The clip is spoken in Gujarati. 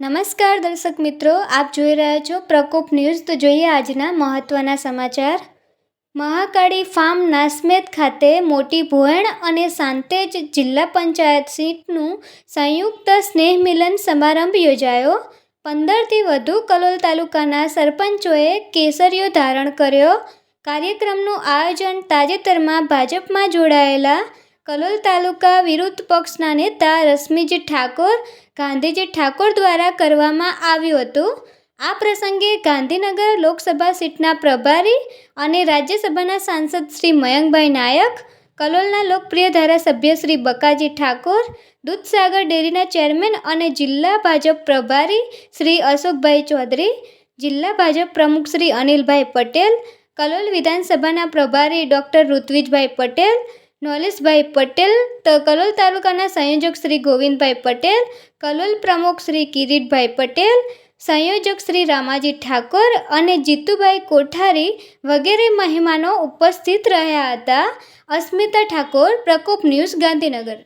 નમસ્કાર દર્શક મિત્રો, આપ જોઈ રહ્યા છો પ્રકોપ ન્યૂઝ. તો જોઈએ આજના મહત્ત્વના સમાચાર. મહાકાળી ફાર્મ નાસ્મેદ ખાતે મોટી ભોયણ અને સાંતેજ જિલ્લા પંચાયત સીટનું સંયુક્ત સ્નેહ મિલન સમારંભ યોજાયો. પંદરથી વધુ કલોલ તાલુકાના સરપંચોએ કેસરીયો ધારણ કર્યો. કાર્યક્રમનું આયોજન તાજેતરમાં ભાજપમાં જોડાયેલા કલોલ તાલુકા વિરુદ્ધ પક્ષના નેતા રશ્મિજી ઠાકોર ગાંધીજી ઠાકોર દ્વારા કરવામાં આવ્યું હતું. આ પ્રસંગે ગાંધીનગર લોકસભા સીટના પ્રભારી અને રાજ્યસભાના સાંસદ શ્રી મયંકભાઈ નાયક, કલોલના લોકપ્રિય ધારાસભ્ય શ્રી બકાજી ઠાકોર, દૂધસાગર ડેરીના ચેરમેન અને જિલ્લા ભાજપ પ્રભારી શ્રી અશોકભાઈ ચૌધરી, જિલ્લા ભાજપ પ્રમુખ શ્રી અનિલભાઈ પટેલ, કલોલ વિધાનસભાના પ્રભારી ડૉક્ટર ઋત્વિજભાઈ પટેલ નોલેશભાઈ પટેલ તો કલોલ તાલુકાના સંયોજક શ્રી ગોવિંદભાઈ પટેલ, કલોલ પ્રમુખ શ્રી કિરીટભાઈ પટેલ, સંયોજક શ્રી રામાજી ઠાકોર અને જીતુભાઈ કોઠારી વગેરે મહેમાનો ઉપસ્થિત રહ્યા હતા. અસ્મિતા ઠાકોર, પ્રકોપ ન્યૂઝ ગાંધીનગર.